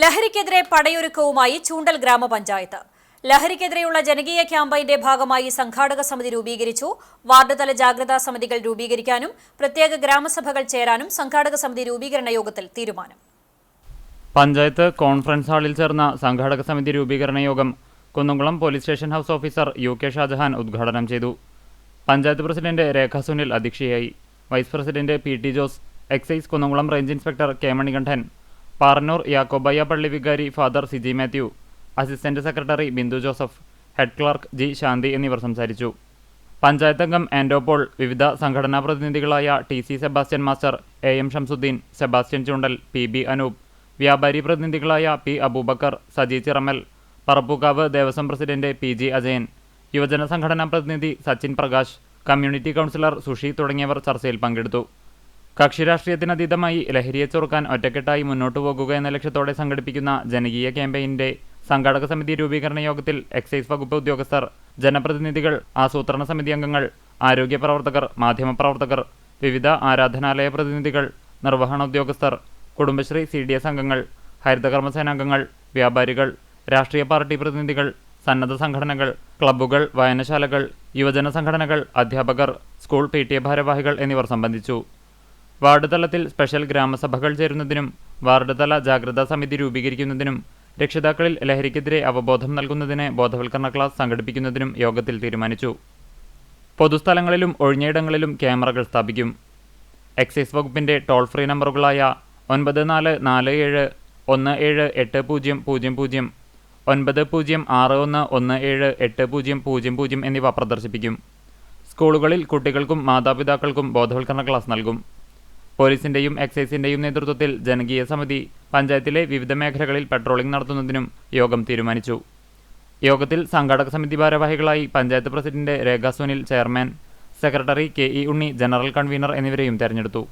ലഹരിക്കെതിരെ പടയൊരുക്കവുമായി ചൂണ്ടൽ ഗ്രാമപഞ്ചായത്ത്. ലഹരിക്കെതിരെയുള്ള ജനകീയ ക്യാമ്പയിന്റെ ഭാഗമായി സംഘാടക സമിതി രൂപീകരിച്ചു. വാർഡുതല ജാഗ്രതാ സമിതികൾ രൂപീകരിക്കാനും പ്രത്യേക ഗ്രാമസഭകൾ ചേരാനും സംഘാടക സമിതി രൂപീകരണ യോഗത്തിൽ തീരുമാനം. പഞ്ചായത്ത് കോൺഫറൻസ് ഹാളിൽ ചേർന്ന സംഘാടക സമിതി രൂപീകരണ യോഗം Kunnamkulam police station house officer U K Shajahan ഉദ്ഘാടനം ചെയ്തു. പഞ്ചായത്ത് പ്രസിഡന്റ് രേഖ സുനിൽ അധ്യക്ഷയായി vice president P T Jose excise Kunnamkulam range inspector K Manikandan Parannur Yakobaya പള്ളി വികാരി father Siji Mathew assistant secretary Bindu Joseph head clerk G Shanthi എന്നിവർ സംസാരിച്ചു. പഞ്ചായത്ത് അംഗം ആൻഡോപോൾ വിവിധ സംഘടനാ പ്രതിനിധികളായ T C Sebastian master A M Shamsuddin Sebastian Chundal P B Anoop വ്യാപാരി പ്രതിനിധികളായ P Aboobacker Saji Chiramal Parappukkavu Devaswom president P G Ajayan യുവജന സംഘടനാ പ്രതിനിധി Sachin Prakash community councillor Sushi തുടങ്ങിയവർ ചർച്ചയിൽ പങ്കെടുത്തു. കക്ഷി രാഷ്ട്രീയത്തിനതീതമായി ലഹരിയെ ചെറുക്കാൻ ഒറ്റക്കെട്ടായി മുന്നോട്ടു പോകുക എന്ന ലക്ഷ്യത്തോടെ സംഘടിപ്പിക്കുന്ന ജനകീയ ക്യാമ്പയിന്റെ സംഘാടക സമിതി രൂപീകരണ യോഗത്തിൽ എക്സൈസ് വകുപ്പ് ഉദ്യോഗസ്ഥർ ജനപ്രതിനിധികൾ ആസൂത്രണ സമിതി അംഗങ്ങൾ ആരോഗ്യ പ്രവർത്തകർ മാധ്യമപ്രവർത്തകർ വിവിധ ആരാധനാലയ പ്രതിനിധികൾ നിർവഹണ ഉദ്യോഗസ്ഥർ കുടുംബശ്രീ സി ഡി എസ് അംഗങ്ങൾ ഹരിതകർമ്മസേനാംഗങ്ങൾ വ്യാപാരികൾ രാഷ്ട്രീയ പാർട്ടി പ്രതിനിധികൾ സന്നദ്ധ സംഘടനകൾ ക്ലബ്ബുകൾ വായനശാലകൾ യുവജന സംഘടനകൾ അധ്യാപകർ സ്കൂൾ പി ടി എ ഭാരവാഹികൾ എന്നിവർ സംബന്ധിച്ചു. വാർഡ് തലത്തിൽ സ്പെഷ്യൽ ഗ്രാമസഭകൾ ചേരുന്നതിനും വാർഡ് തല ജാഗ്രതാ സമിതി രൂപീകരിക്കുന്നതിനും രക്ഷിതാക്കളിൽ ലഹരിക്കെതിരെ അവബോധം നൽകുന്നതിന് ബോധവൽക്കരണ ക്ലാസ് സംഘടിപ്പിക്കുന്നതിനും യോഗത്തിൽ തീരുമാനിച്ചു. പൊതുസ്ഥലങ്ങളിലും ഒഴിഞ്ഞയിടങ്ങളിലും ക്യാമറകൾ സ്ഥാപിക്കും. എക്സൈസ് വകുപ്പിന്റെ ടോൾ ഫ്രീ നമ്പറുകളായ ഒൻപത് നാല് നാല് ഏഴ് ഒന്ന് ഏഴ് എട്ട് പൂജ്യം പൂജ്യം പൂജ്യം ഒൻപത് പൂജ്യം ആറ് ഒന്ന് ഒന്ന് ഏഴ് എട്ട് പൂജ്യം പൂജ്യം പൂജ്യം എന്നിവ പ്രദർശിപ്പിക്കും. സ്കൂളുകളിൽ കുട്ടികൾക്കും മാതാപിതാക്കൾക്കും ബോധവൽക്കരണ ക്ലാസ് നൽകും. പോലീസിന്റെയും എക്സൈസിന്റെയും നേതൃത്വത്തിൽ ജനകീയ സമിതി പഞ്ചായത്തിലെ വിവിധ മേഖലകളിൽ പട്രോളിംഗ് നടത്തുന്നതിനും യോഗം തീരുമാനിച്ചു. യോഗത്തിൽ സംഘാടക സമിതി ഭാരവാഹികളായി panchayat president Rekha Sunil chairman secretary K E Unni general convener എന്നിവരെയും തെരഞ്ഞെടുത്തു.